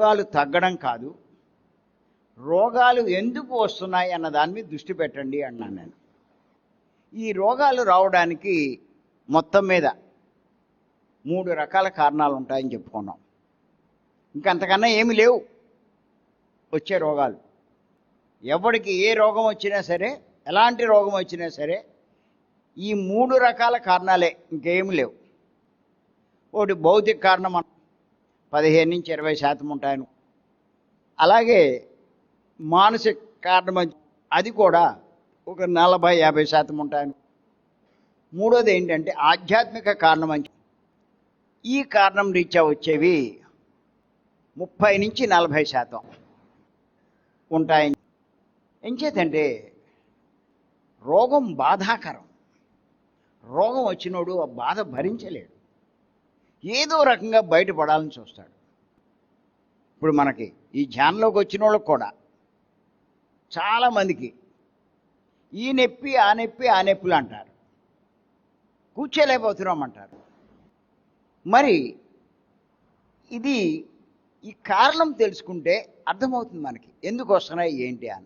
రోగాలు తగ్గడం కాదు. రోగాలు ఎందుకు వస్తున్నాయి అన్న దాని మీద దృష్టి పెట్టండి అన్నాను నేను. ఈ రోగాలు రావడానికి మొత్తం మీద మూడు రకాల కారణాలు ఉంటాయని చెప్పుకున్నాం. ఇంకంతకన్నా ఏమి లేవు. వచ్చే రోగాలు. ఎవరికి ఏ రోగం వచ్చినా సరే ఎలాంటి రోగం వచ్చినా సరే ఈ మూడు రకాల కారణాలే ఇంకేమి లేవు. ఒకటి భౌతిక కారణం పదిహేను నుంచి ఇరవై శాతం ఉంటాయను. అలాగే మానసిక కారణం అని- అది కూడా ఒక నలభై యాభై శాతం ఉంటాయను. మూడోది ఏంటంటే ఆధ్యాత్మిక కారణం అని ఈ కారణం రీత్యా వచ్చేవి ముప్పై నుంచి నలభై శాతం ఉంటాయని. ఎంచేతంటే రోగం బాధాకరం. రోగం వచ్చినోడు ఆ బాధ భరించలేడు. ఏదో రకంగా బయటపడాలని చూస్తాడు. ఇప్పుడు మనకి ఈ ధ్యానంలోకి వచ్చిన వాళ్ళకి కూడా చాలామందికి ఈ నొప్పి ఆ నొప్పి ఆ నొప్పులు అంటారు. కూర్చోలేకపోతున్నాం అంటారు. మరి ఇది ఈ కారణం తెలుసుకుంటే అర్థమవుతుంది మనకి. ఎందుకు వస్తున్నాయి ఏంటి అని.